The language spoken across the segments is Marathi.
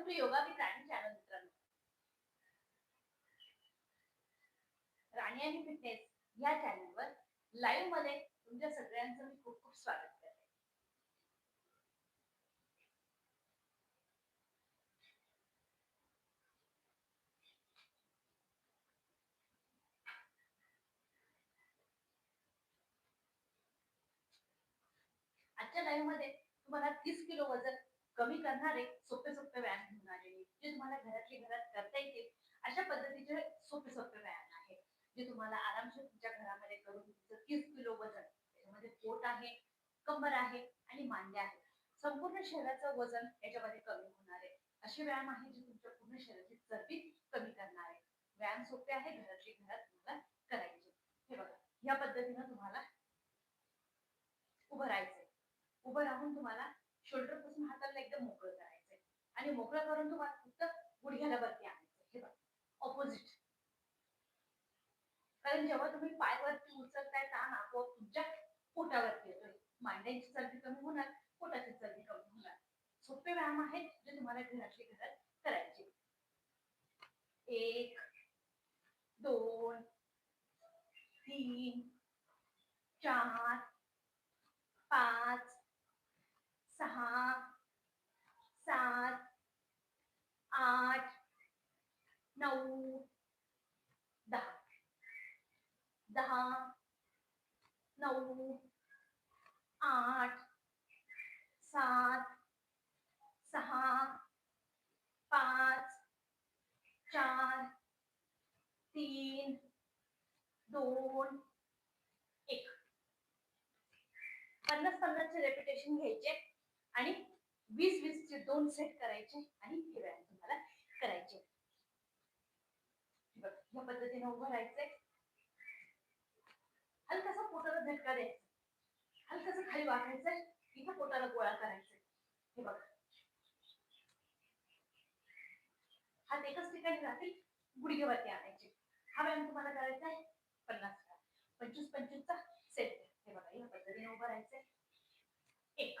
To yoga with Rani channel मित्रांनो. राणी आणि फिटनेस या चॅनलवर लाईव्हमध्ये तुमच्या सगळ्यांचं मी खूप खूप स्वागत करते. आजच्या लाईव्हमध्ये तुम्हाला तीस किलो वजन कमी करणारे सोपे सोपे व्यायाम घेऊन आलेले जे तुम्हाला घरातली घरात करता येतील अशा पद्धतीचे सोपे सोपे व्यायाम आहे जे तुम्हाला आरामशीर तुमच्या घरामध्ये करून तुमचं तीस किलो वजन त्याच्यामध्ये पोट आहे कंबर आहे आणि मांड्या आहे. संपूर्ण शरीराचं वजन याच्यामध्ये कमी होणार आहे. असे व्यायाम आहे जे तुमच्या पूर्ण शरीराची चरबी कमी करणार आहे व्यायाम सोपे आहे घरातली घरात तुम्हाला करायचे. हे बघा या पद्धतीनं तुम्हाला उभं राहायचंय. उभं राहून तुम्हाला शोल्डरपासून हाताला एकदम मोकळं करायचंय. आणि मोकळं करून तुम्हाला फक्त गुडघ्याला वरती आणायचं हे बघा. ऑपोजिट कारण जेव्हा तुम्ही पाय वरती उचलताय ताण आपोआप तुमच्या पोटावरती येतोय मांड्यांची चरबी कमी होणार पोटाची चरबी कमी होणार. सोपे व्यायाम आहेत जे तुम्हाला घरातले घरात करायचे. एक दोन तीन चार पाच सहा सात आठ नऊ दहा दहा नऊ आठ सात सहा पाच चार तीन दोन एक पन्नास पन्नासचे रेपिटेशन घ्यायचे. आणि वीस वीस चे दोन सेट करायचे आणि हे व्यायाम तुम्हाला करायचे. बघ, या पद्धतीने उभं राहायचंय. हलकासा पोटाला झटका द्यायचा. हलकासा खाली वाकायचंय इथं पोटाला गोळा करायचंय. हे बघ. हात एकच ठिकाणी राहतील गुडघेवरती आणायचे. हा व्यायाम तुम्हाला करायचा आहे पन्नास पंचवीस पंचवीसचा सेट हे बघा या पद्धतीने उभं राहायचंय. एक.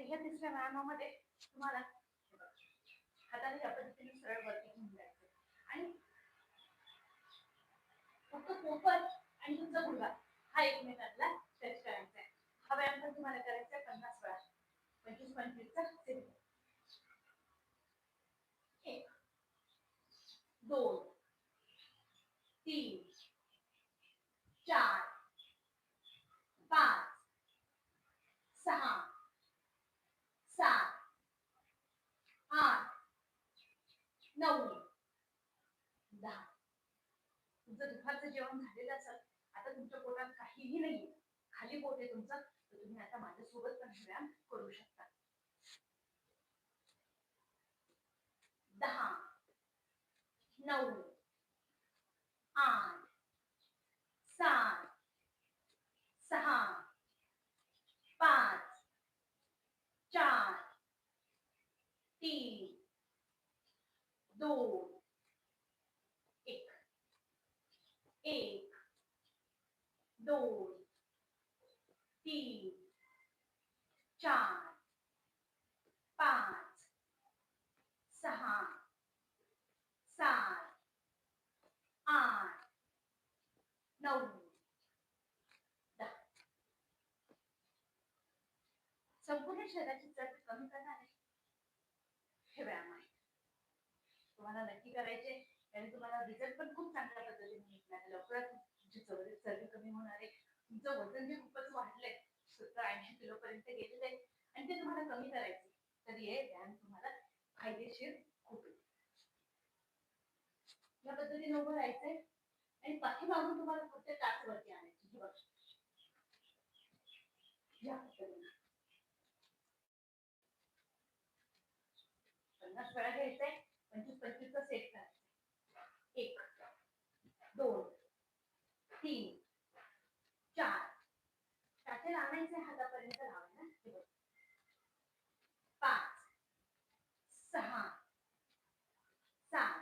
आता ह्या तिसऱ्या व्यायामामध्ये तुम्हाला हाताने या पद्धतीने सरळ वरती घेऊन जायचं. आणि फक्त पोपट आणि तुमचा गुडघा हा एकमेकांना टच करायचा आहे हा व्यायाम पण तुम्हाला करायचा आहे पन्नास वेळा. पंचवीस पंचवीसचा सेट एक दोन तीन चार पाच सहा सात आठ नऊ दहा तुमचं दुपारचं जेवण झालेलं असेल आता तुमच्या पोटात काहीही नाही खाली पोट आहे तुमचं तर तुम्ही आता माझ्यासोबत पण व्यायाम करू शकता. दहा नऊ आठ सात सहा पाच चार तीन दोन एक एक दोन तीन चार पाच सहा सात आठ नऊ दहा. संपूर्ण शरीराची चरबी कमी करणारे हे व्यायाम आहे तुम्हाला नक्की करायचे आणि तुम्हाला रिझल्ट पण खूप चांगल्या पद्धतीने मिळणार लवकरात तुमची चरबी चरबी कमी होणार. आहे तुमचं वजन जे खूपच वाढलंय. सत्तर ऐंशी किलो पर्यंत गेलेलं आहे. आणि ते तुम्हाला कमी करायचे. तर हे व्यायाम तुम्हाला फायदेशीर खूप या पद्धतीने उभं राहायचंय. आणि पाठीमागून तुम्हाला पुढच्या टाच वरती आणायची ही बघा या पन्नास वेळा घ्यायचंय. पंचवीस पंचवीसचा सेट करायचा एक दोन चार. टाचेला लावायचे हातापर्यंत लावायला पाच. सहा. सात.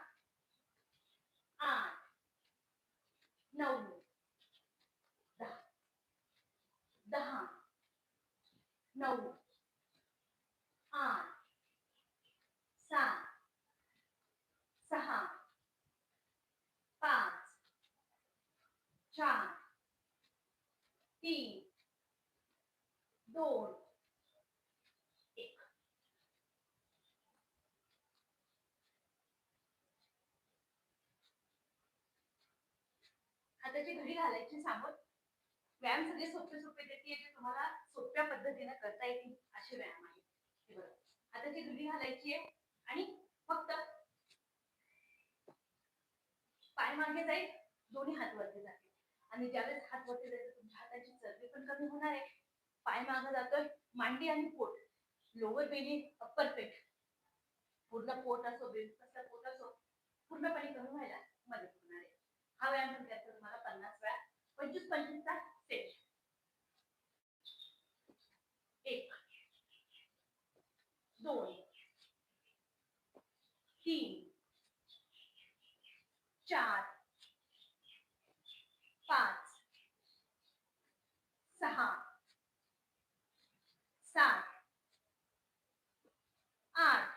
आठ. नऊ. दहा. दहा. नऊ. आठ. सात. सहा. पाच. चार. तीन दोन एक. हाताची घडी घालायची सांगत व्यायाम सगळे सोपे सोपे देते जे तुम्हाला सोप्या पद्धतीने करता येतील असे व्यायाम आहे हे बघा. हाताची घडी घालायची आहे आणि फक्त पाय मागे जाईल दोन्ही हात वरती जातील. आणि ज्यावेळेस हात वरती जायचं तुमच्या हाताची चरबी पण कमी होणार आहे. पाय मागं जातोय मांडी आणि पोट. लोअर बेली अप्पर पेट. पूर्ण पोट असो बेल पोट असो पूर्णपणे कमी व्हायला मदत होणार आहे. हा व्यायाम पण करायचा तुम्हाला पन्नास वेळा पंचवीस पंचवीसचा सेट एक दोन तीन चार पाच सहा सात आठ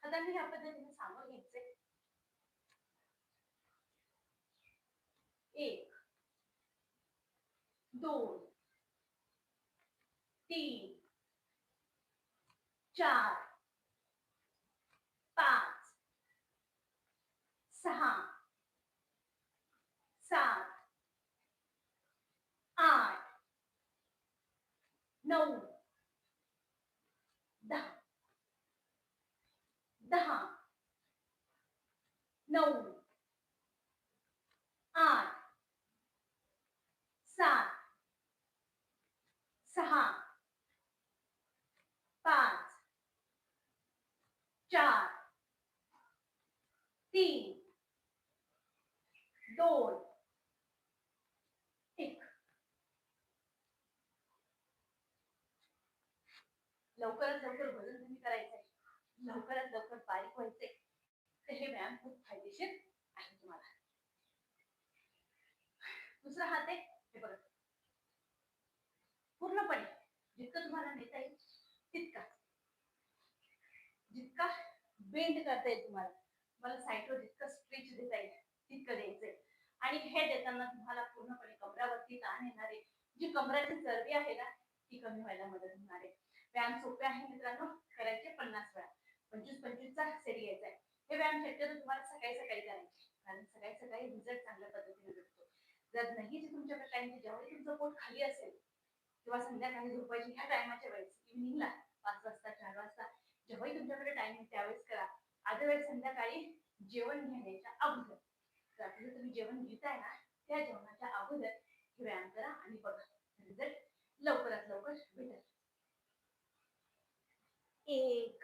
हातांनी ह्या पद्धतीने सामोर घ्यायचे एक दोन तीन चार पाच सहा सात आठ नऊ दहा दहा नऊ आठ सात सहा पाच चार तीन दोन एक लवकरात लवकर वजन कमी करायचंय लवकरात लवकर बारीक व्हायचे तर हे व्यायाम खूप फायदेशीर आहे तुम्हाला. दुसरा हात आहे हे बघा. पूर्णपणे जितकं तुम्हाला नेता येईल तितका. जितका बेंड करता येईल तुम्हाला मला साईडवर जितकं स्ट्रेच देता येईल तितकं द्यायचंय. आणि हे देताना तुम्हाला पूर्णपणे कमरावरती ताण येणारे जी कमराची चरबी आहे ना ती कमी व्हायला मदत होणार आहे. व्यायाम सोपे आहे मित्रांनो करायचे पन्नास वेळा. पंचवीस पंचवीसचा सेट घ्यायचा आहे. हे व्यायाम शक्यतो तुम्हाला सकाळी सकाळी करायचे. कारण सकाळी सकाळी रिझल्ट चांगल्या पद्धतीने भेटतो. जर नाही जे तुमच्याकडे टाइम ज्यावेळी तुमचं पोट खाली असेल किंवा संध्याकाळी झोपायची ह्या टायमाच्या वेळेस इव्हिनिंगला पाच वाजता चार वाजता जेव्हाही तुमच्याकडे टाइम आहे त्यावेळेस करा. अदरवाईज संध्याकाळी जेवण घेण्याच्या अगोदर. रात्री तुम्ही जेवण घेताय ना त्या जेवणाच्या अगोदर हे व्यायाम करा आणि बघा रिझल्ट लवकरात लवकर भेटेल एक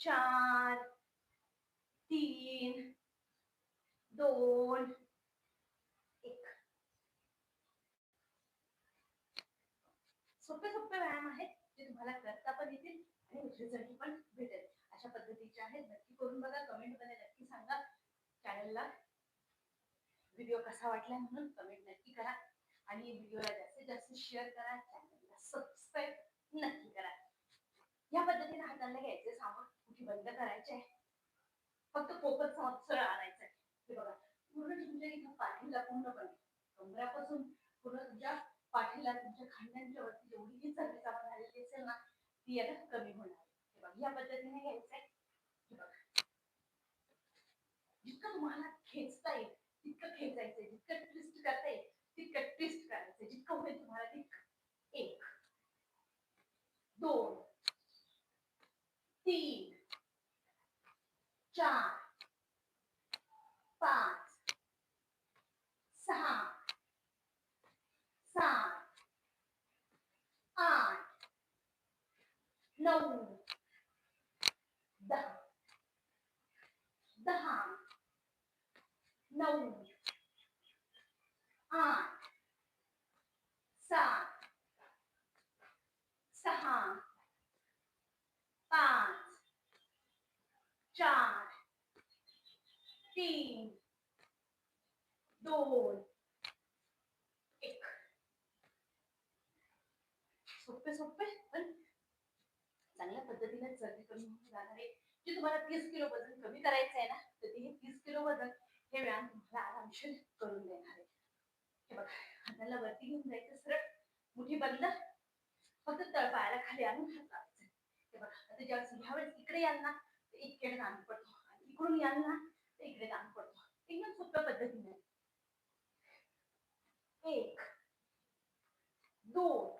चार तीन दोन एक. सोपे सोपे व्यायाम आहेत जे तुम्हाला करता पण येतील आणि रिझल्ट पण भेटेल. अशा पद्धतीचे आहेत. नक्की करून बघा कमेंटमध्ये नक्की सांगा. चॅनलला व्हिडिओ कसा वाटला म्हणून कमेंट नक्की करा. आणि व्हिडिओला जास्तीत जास्त शेअर करा. चॅनलला सबस्क्राईब नक्की करा. या पद्धतीने हाताला घ्यायचे सामान कुठे बंद करायचे आहे. फक्त पोपट सरळ आणायचं आहे. हे बघा पूर्ण तुमच्या इथं पाठीला पूर्णपणे कमऱ्यापासून पूर्ण तुमच्या पाठीला तुमच्या खांद्यांच्या वरती जेवढी ही चरबी जमा झालेली असेल ना ती याला कमी होणार हे बघा या पद्धतीने घ्यायचं आहे. हे बघा. जितकं तुम्हाला खेचता येईल तितकं खेचायचंय. जितकं ट्विस्ट करता येईल तितकं ट्विस्ट करायचं जितकं होईल तुम्हाला तितकं एक दोन तीन चार पाच सहा सात आठ नऊ दहा दहा नऊ आठ सात सहा पाच चार तीन दोन एक सोपे सोपे पण चांगल्या पद्धतीने चरबी कमी होऊन जाणार आहे. जे तुम्हाला तीस किलो वजन कमी करायचं आहे ना तर ते हे तीस किलो वजन हे व्यायाम तुम्हाला आरामशीर करून देणार आहे. हे बघा हाताला वरती घेऊन जायचं सरळ. मुठी बंद. फक्त तळपायाला खाली आणून हात हे बघा आता ज्यावेळेस ह्या वेळेस इकडे याल ना तर इकडे दान पडतो. आणि इकडून याल ना तर इकडे दान पडतो. एकदम सोप्या पद्धतीने. एक दोन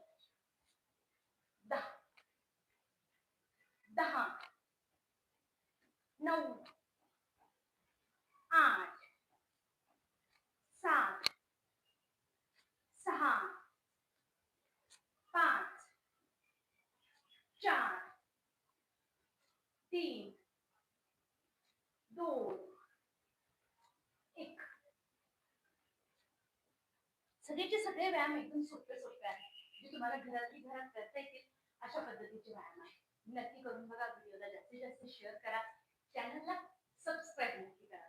तीन दोन एक। सगळेचे सगळे व्यायाम एकदम सोपे सोपे आहेत. जे तुम्हाला घरातली घरात करता येतील, अशा पद्धतीचे व्यायाम आहे नक्की करून बघा, व्हिडिओला जास्तीत जास्त शेअर करा. चॅनलला सबस्क्राईब नक्की करा